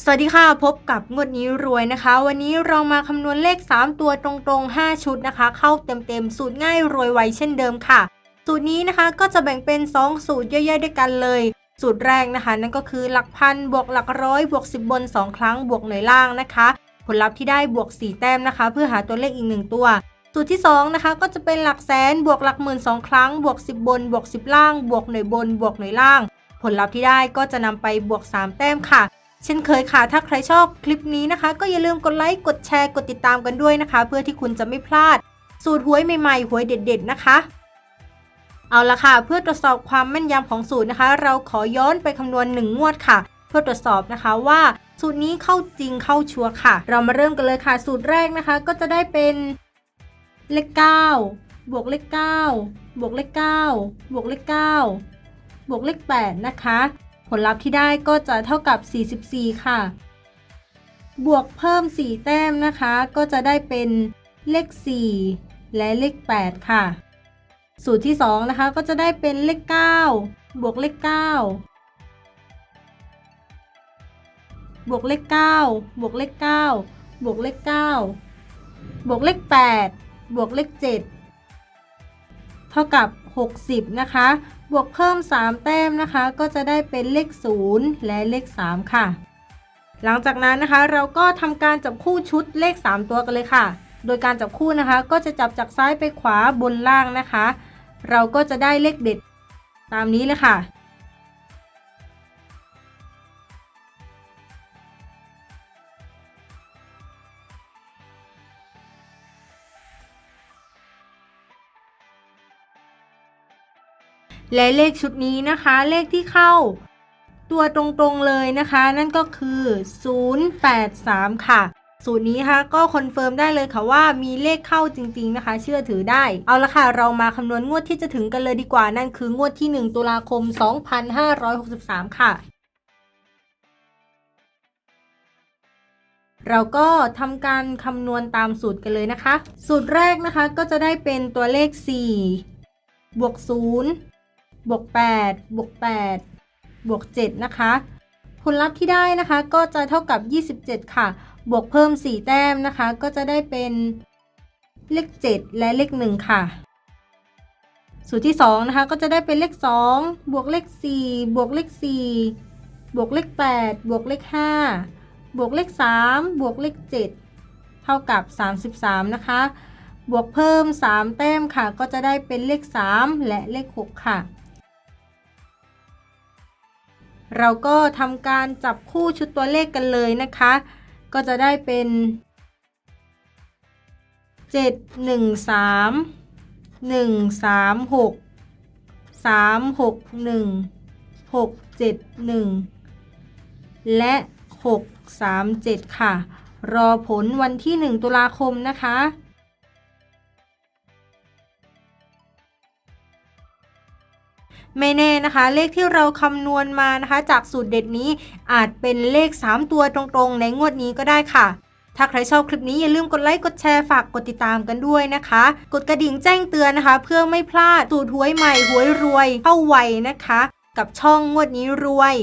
สวัสดีค่ะ พบกับงวดนี้รวยนะคะ วันนี้เรามาคำนวณเลข 3 ตัวตรงๆ 5 ชุดนะคะ เข้าเต็มๆ สูตรง่ายรวยไวเช่นเดิมค่ะ สูตรนี้นะคะก็จะแบ่งเป็น 2 สูตรย่อยๆ ด้วยกันเลย สูตรแรกนะคะ นั่นก็คือหลักพันบวกหลักร้อยบวก 10 บน 2 ครั้งบวกหน่วยล่างนะคะ ผลลัพธ์ที่ได้บวก 4 แต้มนะคะ เพื่อหาตัวเลขอีก 1 ตัว สูตรที่ 2 นะคะ ก็จะเป็นหลักแสนบวกหลักหมื่นสองครั้งบวก 10 บนบวก 10 ล่าง บวกหน่วยบน บวกหน่วยล่าง ผลลัพธ์ที่ได้ก็จะนำไปบวก 3 แต้มค่ะ เช่นเคยค่ะ ถ้าใครชอบคลิปนี้นะคะ ก็อย่าลืมกดไลค์ กดแชร์ กดติดตามกันด้วยนะคะ เพื่อที่คุณจะไม่พลาด สูตรหวยใหม่ๆ หวยเด็ด ๆ นะคะ เอาละค่ะ เพื่อตรวจสอบความแม่นยำของสูตรนะคะ เราขอย้อนไปคำนวณ1งวดค่ะ เพื่อตรวจสอบนะคะว่าสูตรนี้เข้าจริงเข้าชัวร์ค่ะ เรามาเริ่มกันเลยค่ะ สูตรแรกนะคะ ก็จะได้เป็นเลข9บวกเลข9บวกเลข9บวกเลข9บวกเลข8นะคะ ลลัพธ์ที่ได้ก็จะเท่ากับ 44 ค่ะ บวกเพิ่ม 4 แต้มนะคะ ก็จะได้เป็นเลข 4 และเลข 8 ค่ะ สูตรที่ 2 นะคะ ก็จะได้เป็นเลข 9 บวกเลข 9บวกเลข 9 บวกเลข 9 บวกเลข 9 บวกเลข 8 บวกเลข 7 เท่ากับ 60 นะคะ บวกเพิ่ม 3 แต้มนะคะ ก็จะได้เป็นเลข 0 และเลข 3 ค่ะ หลังจากนั้นนะคะ เราก็ทำการจับคู่ชุดเลข 3 ตัวกันเลยค่ะ โดยการจับคู่นะคะ ก็จะจับจากซ้ายไปขวาบนล่างนะคะ เราก็จะได้เลขเด็ดตามนี้เลยค่ะ และเลขชุดนี้นะคะ เลขที่เข้า ตัวตรงๆเลยนะคะ นั่นก็คือ 083 ค่ะ สูตรนี้นะคะก็คอนเฟิร์มได้เลยค่ะว่ามีเลขเข้าจริงๆนะคะ เชื่อถือได้ เอาละค่ะ เรามาคำนวณงวดที่จะถึงกันเลยดีกว่า นั่นคืองวดที่ 1 ตุลาคม 2563 ค่ะเราก็ทำการคำนวณตามสูตรกันเลยนะคะ สูตรแรกนะคะก็จะได้เป็นตัวเลข 4 บวก 0 บวก8บวก8บวก7นะคะ ผลลัพธ์ที่ได้นะคะก็จะเท่ากับ 27 ค่ะ บวกเพิ่ม 4 แต้มนะคะ ก็จะได้เป็นเลข 7 และเลข 1 ค่ะ สูตรที่ 2 นะคะ ก็จะได้เป็นเลข 2 บวกเลข 4 บวกเลข 4 บวกเลข 8 บวกเลข 5 บวกเลข 3 บวกเลข 7 เท่ากับ 33 นะคะ บวกเพิ่ม 3 แต้มค่ะ ก็จะได้เป็นเลข 3 และเลข 6 ค่ะ เราก็ทำการจับคู่ชุดตัวเลขกันเลยนะคะ ก็จะได้เป็น 7 1 3 1 3 6 3 6 1 6 7 1 และ 6 3 7 ค่ะ รอผลวันที่ 1 ตุลาคมนะคะ ไม่แน่นะคะ เลขที่เราคำนวณมานะคะ จากสูตรเด็ดนี้อาจเป็นเลข 3 ตัวตรงๆ ในงวดนี้ก็ได้ค่ะ ถ้าใครชอบคลิปนี้อย่าลืมกดไลค์กดแชร์ฝากกดติดตามกันด้วยนะคะ กดกระดิ่งแจ้งเตือนนะคะ เพื่อไม่พลาดสูตรหวยใหม่หวยรวยเข้าไวนะคะ กับช่องงวดนี้รวย